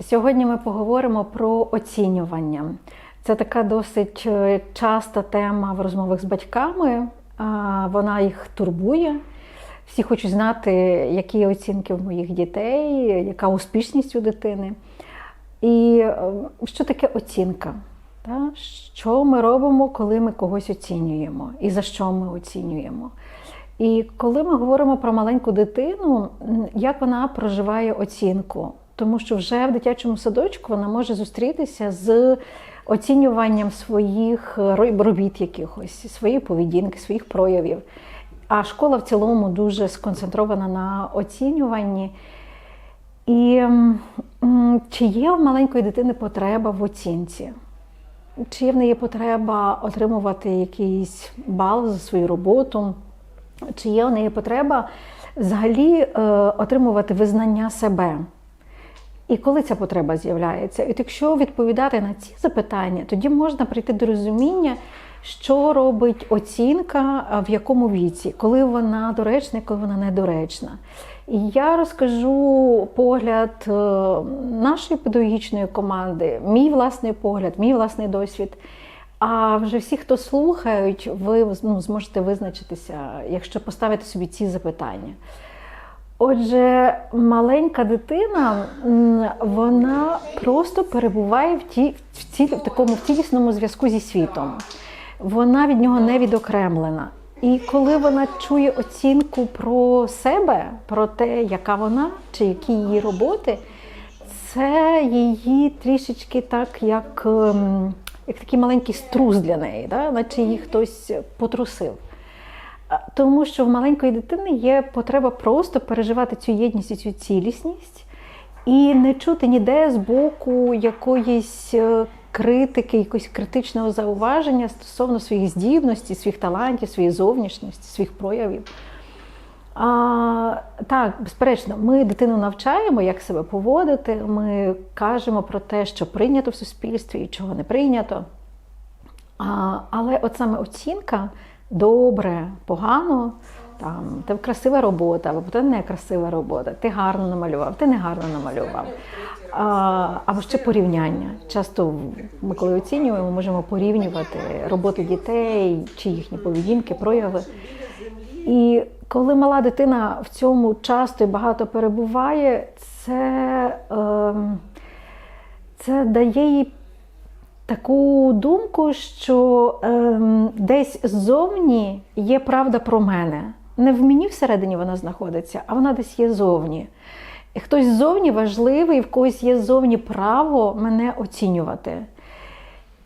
Сьогодні ми поговоримо про оцінювання. Це така досить е, часта тема в розмовах з батьками. Вона їх турбує. Всі хочуть знати, які оцінки в моїх дітей, яка успішність у дитини. І е, що таке оцінка? Що ми робимо, коли ми когось оцінюємо, і за що ми оцінюємо? І коли ми говоримо про маленьку дитину, як вона проживає оцінку? Тому що вже в дитячому садочку вона може зустрітися з оцінюванням своїх робіт якихось, своєї поведінки, своїх проявів. А школа в цілому дуже сконцентрована на оцінюванні. І чи є в маленької дитини потреба в оцінці? Чи є в неї потреба отримувати якийсь бал за свою роботу? Чи є в неї потреба взагалі е, отримувати визнання себе? І коли ця потреба з'являється? І якщо відповідати на ці запитання, тоді можна прийти до розуміння, що робить оцінка, в якому віці, коли вона доречна, коли вона недоречна. І я розкажу погляд е, нашої педагогічної команди, мій власний погляд, мій власний досвід. А вже всі, хто слухають, ви ну, зможете визначитися, якщо поставити собі ці запитання. Отже, маленька дитина, вона просто перебуває в, ті, в, ці, в такому в цілісному зв'язку зі світом. Вона від нього не відокремлена. І коли вона чує оцінку про себе, про те, яка вона чи які її роботи, це її трішечки так, як, ем, як такий маленький струс для неї, да? наче її хтось потрусив. Тому що в маленької дитини є потреба просто переживати цю єдність і цю цілісність і не чути ніде з боку якоїсь е, критики, якогось критичного зауваження стосовно своїх здібностей, своїх талантів, своєї зовнішності, своїх проявів. А, так, безперечно, ми дитину навчаємо, як себе поводити. Ми кажемо про те, що прийнято в суспільстві і чого не прийнято. А, але от саме оцінка добре, погано, там, ти красива робота, або ти не красива робота, ти гарно намалював, ти не гарно намалював. А, або ще порівняння. Часто ми, коли оцінюємо, можемо порівнювати роботи дітей чи їхні поведінки, прояви. І коли мала дитина в цьому часто і багато перебуває, це, ем, це дає їй таку думку, що ем, десь ззовні є правда про мене. Не в мені всередині вона знаходиться, а вона десь є зовні. Хтось ззовні важливий, в когось є ззовні право мене оцінювати.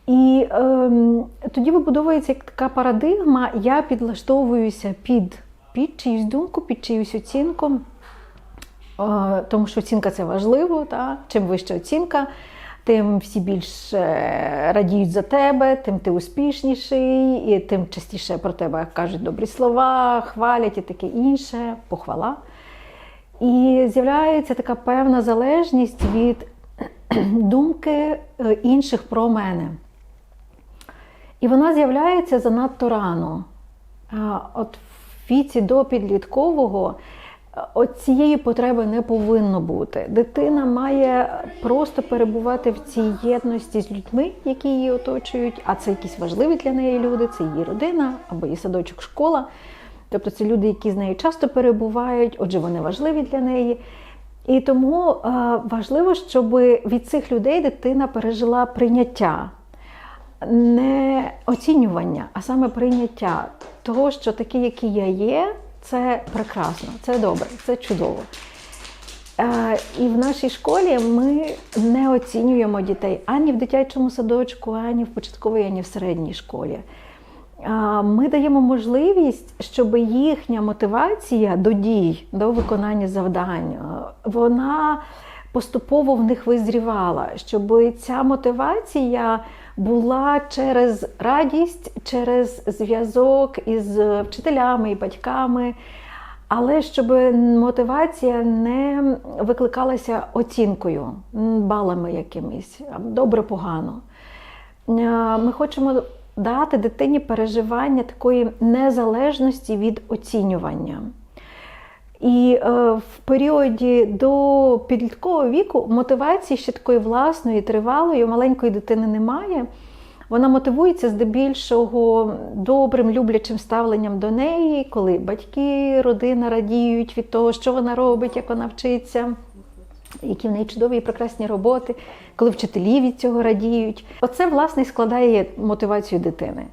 І ем, тоді вибудовується така парадигма, я підлаштовуюся під, під чиюсь думку, під чиюсь оцінку, е, тому що оцінка це важливо. Та? Чим вища оцінка, тим всі більше радіють за тебе, тим ти успішніший, і тим частіше про тебе кажуть добрі слова, хвалять і таке інше, похвала. І з'являється така певна залежність від думки е, інших про мене. І вона з'являється занадто рано. От в віці до підліткового е, от цієї потреби не повинно бути. Дитина має просто перебувати в цій єдності з людьми, які її оточують, а це якісь важливі для неї люди, це її родина або її садочок, школа. Тобто це люди, які з нею часто перебувають, отже, вони важливі для неї. І тому е, важливо, щоб від цих людей дитина пережила прийняття, не оцінювання, а саме прийняття того, що такий, який я є, це прекрасно, це добре, це чудово. Е, І в нашій школі ми не оцінюємо дітей ані в дитячому садочку, ані в початковій, ані в середній школі. А, Ми даємо можливість, щоб їхня мотивація до дій, до виконання завдань, е, вона поступово в них визрівала, щоб ця мотивація була через радість, через зв'язок із вчителями і батьками, але щоб мотивація не викликалася оцінкою, балами якимись, добре-погано. Е, Ми хочемо дати дитині переживання такої незалежності від оцінювання. І е, в періоді до підліткового віку мотивації ще такої власної, тривалої, у маленької дитини немає. Вона мотивується здебільшого добрим, люблячим ставленням до неї, коли батьки, родина радіють від того, що вона робить, як вона вчиться, які в неї чудові і прекрасні роботи, коли вчителі від цього радіють. Оце, власне, складає мотивацію дитини.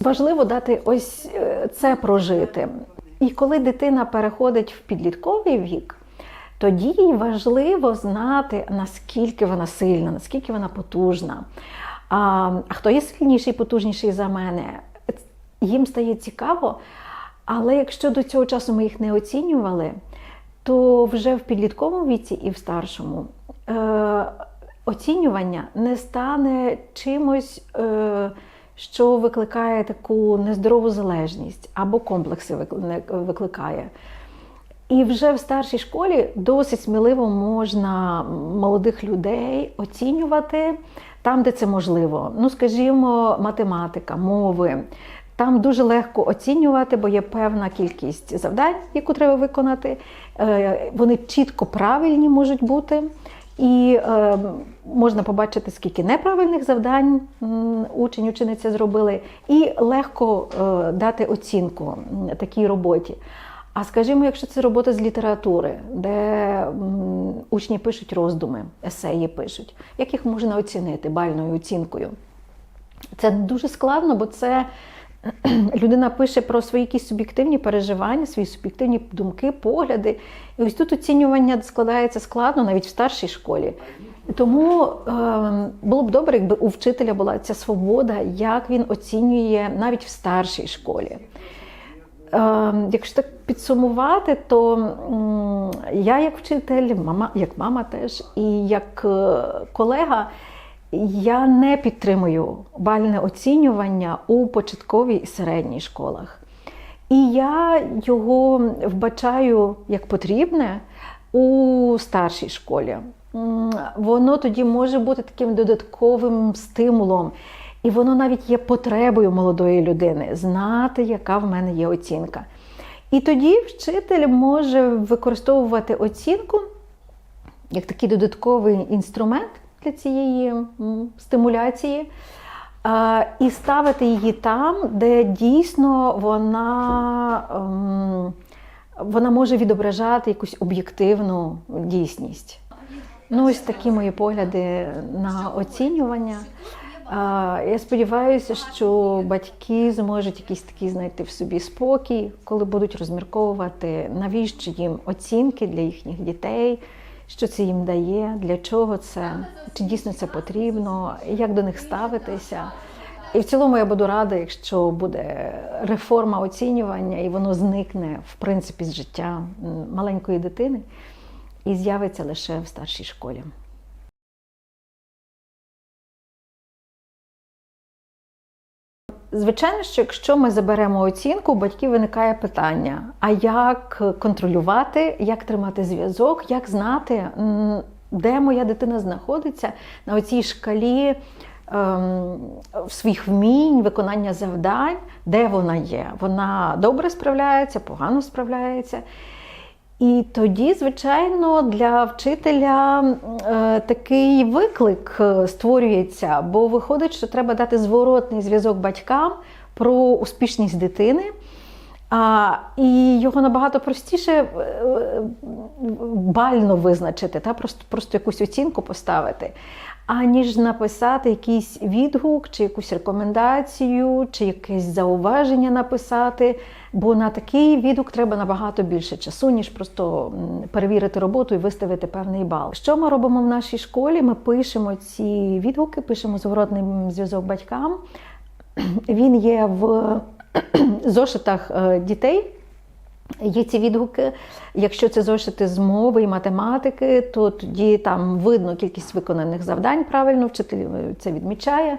Важливо дати ось е, це прожити. І коли дитина переходить в підлітковий вік, тоді важливо знати, наскільки вона сильна, наскільки вона потужна. А, а хто є сильніший, потужніший за мене, їм стає цікаво. Але якщо до цього часу ми їх не оцінювали, то вже в підлітковому віці і в старшому е, оцінювання не стане чимось, е, що викликає таку нездорову залежність або комплекси викликає. І вже в старшій школі досить сміливо можна молодих людей оцінювати там, де це можливо. Ну, скажімо, математика, мови. Там дуже легко оцінювати, бо є певна кількість завдань, яку треба виконати. Е, вони чітко правильні можуть бути. І е, можна побачити, скільки неправильних завдань учень, учениця зробили, і легко е, дати оцінку такій роботі. А скажімо, якщо це робота з літератури, де учні пишуть роздуми, есеї пишуть, як їх можна оцінити бальною оцінкою? Це дуже складно, бо це людина пише про свої якісь суб'єктивні переживання, свої суб'єктивні думки, погляди. І ось тут оцінювання складається складно навіть в старшій школі. Тому е, було б добре, якби у вчителя була ця свобода, як він оцінює навіть в старшій школі. Е, якщо так підсумувати, то я як вчитель, мама, як мама теж, і як е, колега, я не підтримую бальне оцінювання у початковій і середній школах. І я його вбачаю як потрібне у старшій школі. Воно тоді може бути таким додатковим стимулом. І воно навіть є потребою молодої людини знати, яка в мене є оцінка. І тоді вчитель може використовувати оцінку як такий додатковий інструмент для цієї стимуляції, і ставити її там, де дійсно вона ем, вона може відображати якусь об'єктивну дійсність. Ну, ось такі мої погляди на оцінювання. Я сподіваюся, що батьки зможуть якийсь такий знайти в собі спокій, коли будуть розмірковувати, навіщо їм оцінки для їхніх дітей, що це їм дає, для чого це, чи дійсно це потрібно, як до них ставитися. І в цілому я буду рада, якщо буде реформа оцінювання, і воно зникне в принципі з життя маленької дитини і з'явиться лише в старшій школі. Звичайно, що якщо ми заберемо оцінку, у батьків виникає питання: а як контролювати, як тримати зв'язок, як знати, де моя дитина знаходиться на оцій шкалі ем, своїх вмінь, виконання завдань, де вона є? Вона добре справляється, погано справляється. І тоді, звичайно, для вчителя е, такий виклик е, створюється, бо виходить, що треба дати зворотний зв'язок батькам про успішність дитини. А, І його набагато простіше е, бально визначити, та просто просто якусь оцінку поставити, аніж написати якийсь відгук, чи якусь рекомендацію, чи якесь зауваження написати. Бо на такий відгук треба набагато більше часу, ніж просто перевірити роботу і виставити певний бал. Що ми робимо в нашій школі? Ми пишемо ці відгуки, пишемо зворотний зв'язок батькам. Він є в зошитах е, дітей. Є ці відгуки. Якщо це зошити з мови і математики, то тоді там видно кількість виконаних завдань правильно, вчитель це відмічає.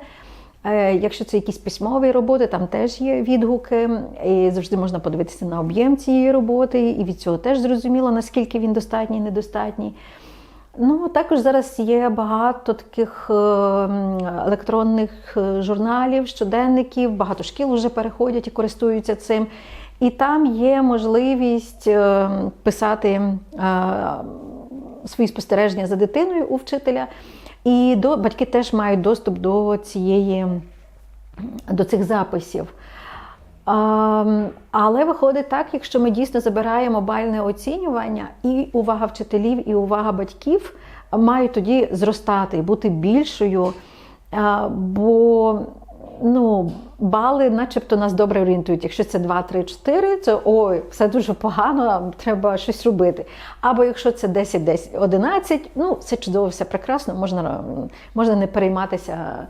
Е, якщо це якісь письмові роботи, там теж є відгуки, і завжди можна подивитися на об'єм цієї роботи, і від цього теж зрозуміло, наскільки він достатній, недостатній. Ну, Також зараз є багато таких е, електронних е, журналів, щоденників, багато шкіл вже переходять і користуються цим. І там є можливість е, писати е, свої спостереження за дитиною у вчителя. І до, батьки теж мають доступ до цієї, до цих записів. А, але виходить так, якщо ми дійсно забираємо бальне оцінювання, і увага вчителів, і увага батьків мають тоді зростати і бути більшою. А, бо ну, бали начебто нас добре орієнтують. Якщо це 2, 3, 4, це ой, все дуже погано, треба щось робити. Або якщо це 10, 10, 11, ну все чудово, все прекрасно, можна, можна не перейматися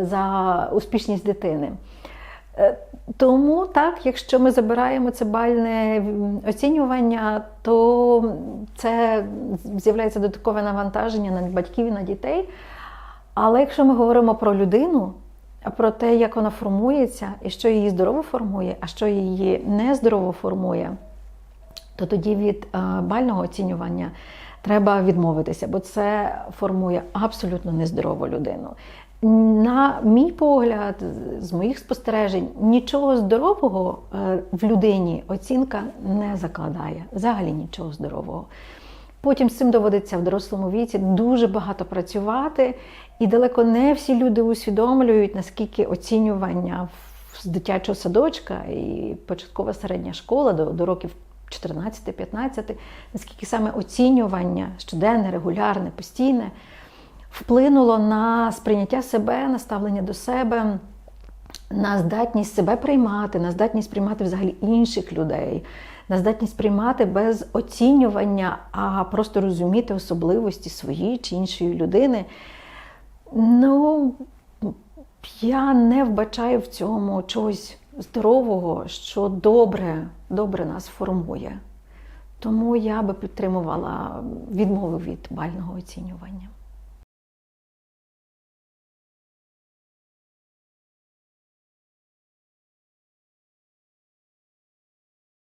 за успішність дитини. Е, Тому так, якщо ми забираємо це бальне оцінювання, то це з'являється додаткове навантаження на батьків і на дітей. Але якщо ми говоримо про людину, про те, як вона формується, і що її здорово формує, а що її нездорово формує, то тоді від е, бального оцінювання треба відмовитися, бо це формує абсолютно нездорову людину. На мій погляд, з моїх спостережень, нічого здорового е, в людині оцінка не закладає. Взагалі нічого здорового. Потім з цим доводиться в дорослому віці дуже багато працювати, і далеко не всі люди усвідомлюють, наскільки оцінювання з дитячого садочка і початкова середня школа до, до років 14-15, наскільки саме оцінювання щоденне, регулярне, постійне вплинуло на сприйняття себе, на ставлення до себе, на здатність себе приймати, на здатність приймати взагалі інших людей, на здатність приймати без оцінювання, а просто розуміти особливості своєї чи іншої людини. Ну, я не вбачаю в цьому чогось здорового, що добре, добре нас формує. Тому я би підтримувала відмову від бального оцінювання.